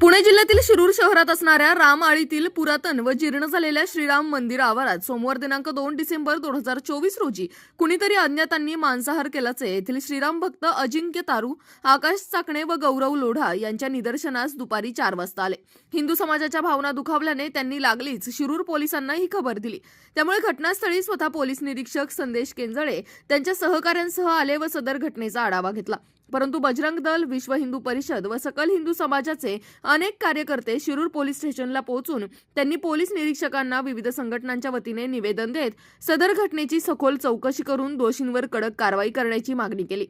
पुणे जिल्ह्यातील शिरूर शहरात असणाऱ्या रामआळीतील पुरातन व जीर्ण झालेल्या श्रीराम मंदिर आवारात सोमवार दिनांक दोन डिसेंबर दोन हजार चोवीस रोजी कुणीतरी अज्ञातांनी मांसाहार केल्याचे येथील श्रीराम भक्त अजिंक्य तारू आकाश चाकणे व गौरव लोढा यांच्या निदर्शनास दुपारी चार वाजता आले. हिंदू समाजाच्या भावना दुखावल्याने त्यांनी लागलीच शिरूर पोलिसांना ही खबर दिली. त्यामुळे घटनास्थळी स्वतः पोलीस निरीक्षक संदेश केंजळे त्यांच्या सहकाऱ्यांसह आले व सदर घटनेचा आढावा घेतला. परंतु बजरंग दल विश्व हिंदू परिषद व सकल हिंदू समाजाचे अनेक कार्यकर्ते शिरूर पोलीस स्टेशनला पोहोचून त्यांनी पोलीस निरीक्षकांना विविध संघटनांच्या वतीने निवेदन देत सदर घटनेची सखोल चौकशी करून दोषींवर कडक कारवाई करण्याची मागणी केली.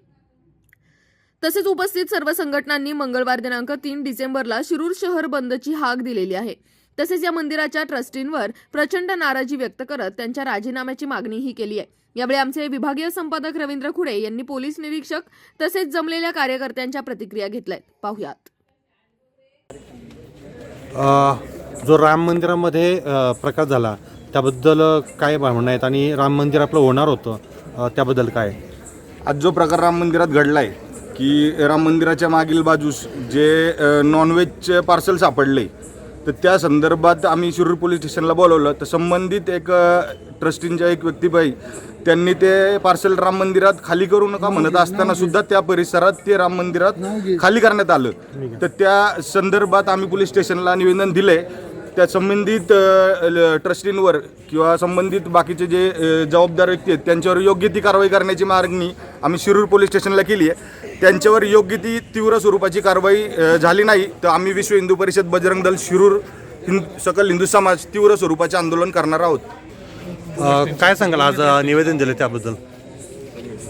तसेच उपस्थित सर्व संघटनांनी मंगळवार दिनांक तीन डिसेंबरला शिरूर शहर बंदची हाक दिलेली आहे. तसेच या मंदिराच्या ट्रस्टींवर प्रचंड नाराजी व्यक्त करत त्यांच्या राजीनाम्याची मागणीही केली आहे. यावेळी आमचे विभागीय संपादक रवींद्र खुडे यांनी पोलीस निरीक्षक तसेच जमलेल्या कार्यकर्त्यांच्या प्रतिक्रिया घेतल्यात. पाहुयात. अ, जो राम मंदिरामध्ये अ, प्रकार झाला त्याबद्दल काय भावना आहेत? आणि राम मंदिर आपलं होणार होतं त्याबद्दल काय? आज जो प्रकार राम मंदिरात घडला आहे की राम मंदिराच्या मागील बाजूस जे नॉनव्हेजचे पार्सल सापडले तर त्या संदर्भात आम्ही शिरूर पोलीस स्टेशनला बोलवलं. तर संबंधित एक ट्रस्टींच्या एक व्यक्तीबाई त्यांनी ते पार्सल राम मंदिरात खाली करू नका म्हणत असताना सुद्धा त्या परिसरात ते राम मंदिरात खाली करण्यात आलं. तर त्या संदर्भात आम्ही पोलीस स्टेशनला निवेदन दिले त्या संबंधित ल- ट्रस्टींवर किंवा संबंधित बाकीचे जे जबाबदार व्यक्ती आहेत त्यांच्यावर योग्य ती कारवाई करण्याची मागणी आम्ही शिरूर पोलीस स्टेशनला केली आहे. त्यांच्यावर योग्य ती तीव्र स्वरूपाची कारवाई झाली नाही तर आम्ही विश्व हिंदू परिषद बजरंग दल शिरूर हिंद सकल हिंदू समाज तीव्र स्वरूपाचे आंदोलन करणार आहोत. काय सांगाल? आज निवेदन दिलं त्याबद्दल.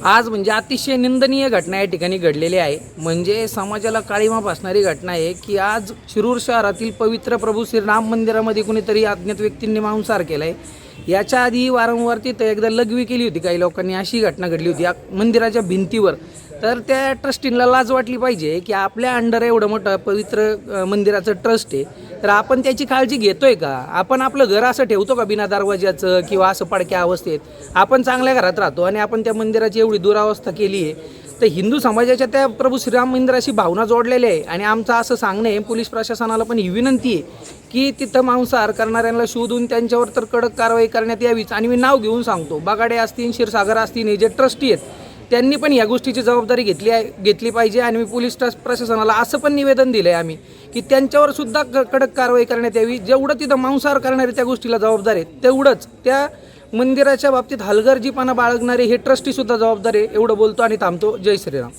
आज म्हणजे अतिशय निंदनीय घटना या ठिकाणी घडलेली आहे. म्हणजे समाजाला काळीमा फासणारी घटना आहे की आज शिरूर शहरातील पवित्र प्रभू श्रीराम मंदिरामध्ये कुणीतरी अज्ञात व्यक्तींनी मांसाहार केला आहे याच्या आधी वारंवार तिथं एकदा लघवी केली होती काही लोकांनी. अशी घटना घडली होती. या मंदिराच्या भिंतीवर तर त्या ट्रस्टींना लाज वाटली पाहिजे की आपल्या अंडर एवढं मोठं पवित्र मंदिराचं ट्रस्ट आहे. तर आपण त्याची काळजी घेतोय का? आपण आपलं घर असं ठेवतो का बिना दरवाज्याचं किंवा असं पडक्या अवस्थेत? आपण चांगल्या घरात राहतो आणि आपण त्या मंदिराची एवढी दुरावस्था केली आहे. तर हिंदू समाजाच्या त्या प्रभू श्रीराम मंदिराशी भावना जोडलेल्या आहे. आणि आमचं असं सांगणं आहे पोलीस प्रशासनाला पण ही विनंती आहे की तिथं मांसाहार करणाऱ्यांना शोधून त्यांच्यावर तर कडक कारवाई करण्यात यावीच. आणि मी नाव घेऊन सांगतो. बागाडे असतील क्षीरसागर असतील हे जे ट्रस्टी आहेत त्यांनी पण या गोष्टीची जबाबदारी घेतली आहे घेतली पाहिजे आणि मी पोलीस ट्रस्ट प्रशासनाला असं पण निवेदन दिलं आहे आम्ही की त्यांच्यावर सुद्धा क- कडक कारवाई करण्यात यावी. जेवढं तिथं मांसाहार करणारे त्या गोष्टीला जबाबदार आहेत तेवढंच त्या मंदिराच्या बाबतीत हलगर्जीपणा बाळगणारे हे ट्रस्टी सुद्धा जबाबदार आहे एवढं बोलतो आणि थांबतो. जय श्रीराम.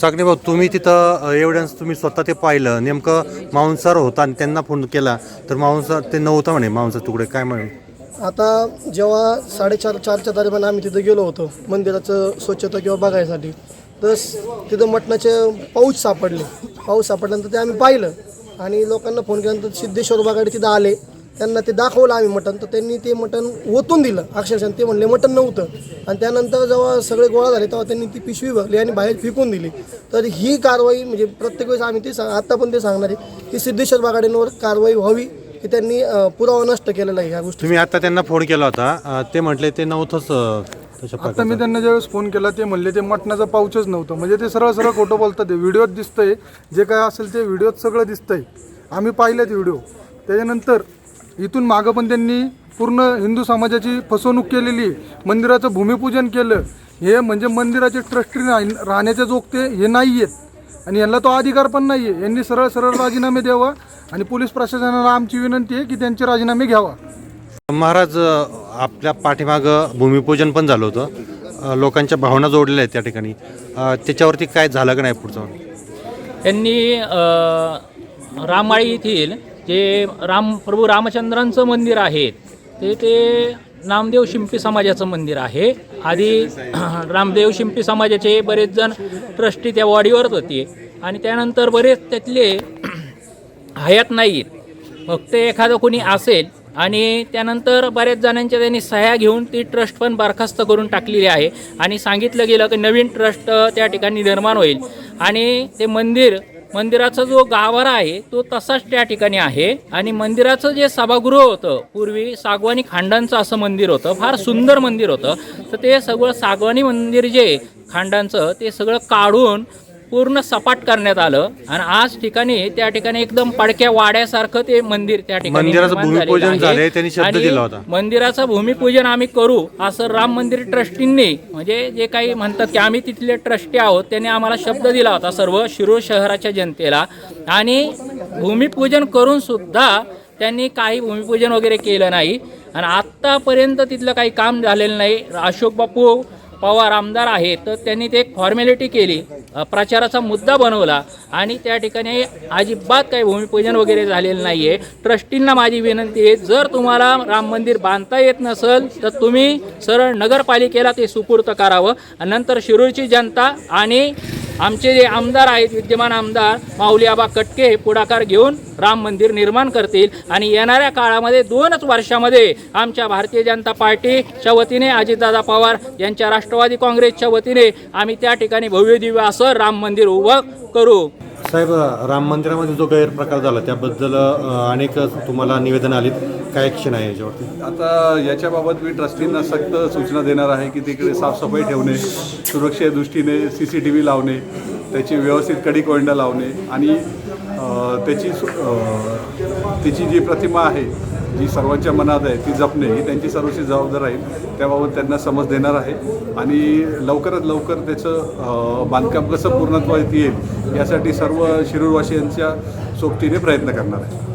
चाकणे भाऊ तुम्ही तिथं एव्हिडन्स तुम्ही स्वतः ते पाहिलं. नेमकं मांसाहार होता आणि त्यांना फोन केला तर मांसाहार ते नव्हतं म्हणे मांसाहार तुकडे काय म्हणे? आता जेव्हा साडेचार चारच्या दरम्यान आम्ही तिथं गेलो होतो मंदिराचं स्वच्छता किंवा बघायसाठी तर तिथं मटणाचे पाऊस सापडले. पाऊस सापडल्यानंतर ते आम्ही पाहिलं आणि लोकांना फोन केल्यानंतर सिद्धेश्वर बागाडे तिथं आले. त्यांना ते दाखवलं आम्ही मटण. तर त्यांनी ते मटण ओतून दिलं. अक्षरशः ते म्हणले मटण नव्हतं. आणि त्यानंतर जेव्हा सगळे गोळा झाले तेव्हा त्यांनी ती पिशवी भरली आणि बाहेर फेकून दिली. तर ही कारवाई म्हणजे प्रत्येक वेळेस आम्ही ते सांग आत्ता पण ते सांगणार आहे की सिद्धेश्वर बागाडेंवर कारवाई व्हावी. की त्यांनी अं, पुरावा नष्ट केलेला आहे ह्या गोष्टी तुम्ही आता त्यांना फोन केला होता अ, ते म्हटले ते नव्हतंच अ, तशा आता मी प्रकारचं. त्यांना ज्यावेळेस फोन केला ते म्हणले ते मटणाचं पाऊचच नव्हतं. म्हणजे ते सरळ सरळ खोटं बोलतात ते व्हिडिओत दिसतंय जे काय असेल ते व्हिडिओत सगळं दिसतंय. आम्ही पाहिलेत व्हिडिओ. त्याच्यानंतर इथून मागं पण त्यांनी पूर्ण हिंदू समाजाची फसवणूक केलेली आहे. मंदिराचं भूमिपूजन केलं. हे म्हणजे मंदिराचे ट्रस्टी राहण्याचे जोगते हे नाही आहेत आणि यांना तो अधिकार पण नाही आहे यांनी सरळ सरळ राजीनामे द्यावा आणि पोलीस प्रशासनाला आमची विनंती आहे की त्यांचे राजीनामे घ्यावा. महाराज आपल्या पाठीमागं भूमिपूजन पण झालं होतं. लोकांच्या भावना जोडलेल्या आहेत त्या ठिकाणी. त्याच्यावरती काय झालं का नाही पुढचं? त्यांनी रामाळी येथील जे राम प्रभू रामचंद्रांचं मंदिर आहे ते ते नामदेव शिंपी समाजाचं मंदिर आहे. आधी रामदेव शिंपी समाजाचे बरेच जण ट्रस्टी त्या वाडीवरच होते. आणि त्यानंतर बरेच त्यातले हयात नाहीत. फक्त एखादं कोणी असेल आणि त्यानंतर बऱ्याच जणांच्या त्यांनी सह्या घेऊन ती ट्रस्ट पण बरखास्त करून टाकलेली आहे. आणि सांगितलं गेलं की नवीन ट्रस्ट त्या ठिकाणी निर्माण होईल. आणि ते मंदिर मंदिराचा जो गाभारा आहे तो तसाच त्या ठिकाणी आहे. आणि मंदिराचं जे सभागृह होतं पूर्वी सागवानी खांडांचं असं मंदिर होतं फार सुंदर मंदिर होतं. तर ते सगळं सागवानी मंदिर जे खांडांचं ते सगळं काढून पूर्ण सपाट करण्यात आलं आणि आज ठिकाणी त्या ठिकाणी एकदम पडक्या वाड्यासारखं ते मंदिर त्या ठिकाणी मंदिराचं निर्माण झालेलं भूमिपूजन आहे. झालंय, त्यांनी शब्द आणि दिला होता. मंदिराचं भूमिपूजन आम्ही करू असं राम मंदिर ट्रस्टींनी म्हणजे जे काही म्हणतात की आम्ही तिथले ट्रस्टी आहोत त्यांनी आम्हाला शब्द दिला होता सर्व शिरूर शहराच्या जनतेला आणि भूमिपूजन करून सुद्धा त्यांनी काही भूमिपूजन वगैरे केलं नाही आणि आत्तापर्यंत तिथलं काही काम झालेलं नाही अशोक बापू पवार आमदार आहेत तर त्यांनी ते एक फॉर्मॅलिटी केली. प्रचाराचा मुद्दा बनवला आणि त्या ठिकाणी अजिबात काही भूमिपूजन वगैरे झालेलं नाही आहे ट्रस्टींना माझी विनंती आहे जर तुम्हाला राम मंदिर बांधता येत नसेल तर तुम्ही सरळ नगरपालिकेला ते सुपूर्त करावं. नंतर शिरूरची जनता आणि आमचे जे आमदार आहेत विद्यमान आमदार माऊली आबा कटके हे पुढाकार घेऊन राम मंदिर निर्माण करतील. आणि येणाऱ्या काळामध्ये दोनच वर्षामध्ये आमच्या भारतीय जनता पार्टीच्या वतीने अजितदादा पवार यांच्या राष्ट्रवादी काँग्रेसच्या वतीने आम्ही त्या ठिकाणी भव्य दिव्य असं राम मंदिर उभं करू. साहेब राम मंदिरामध्ये जो गैरप्रकार झाला त्याबद्दल अनेक तुम्हाला निवेदन आलीत. काय ॲक्शन आहे याच्यावरती? आता याच्याबाबत मी ट्रस्टींना सक्त सूचना देणार आहे की तिकडे साफसफाई ठेवणे सुरक्षे दृष्टीने सी सी टी व्ही लावणे त्याची व्यवस्थित कडी कोंडा लावणे आणि त्याची सु- त्याची जी प्रतिमा आहे जी सर्वांच्या मनात आहे ती जपणे ही त्यांची सर्वशी जबाबदार राहील त्याबाबत त्यांना समज देणार आहे. आणि लवकरात लवकर त्याचं बांधकाम कसं पूर्णत्वात येईल यासाठी सर्व शिरूरवासियांच्या सोबतीने प्रयत्न करणार आहे.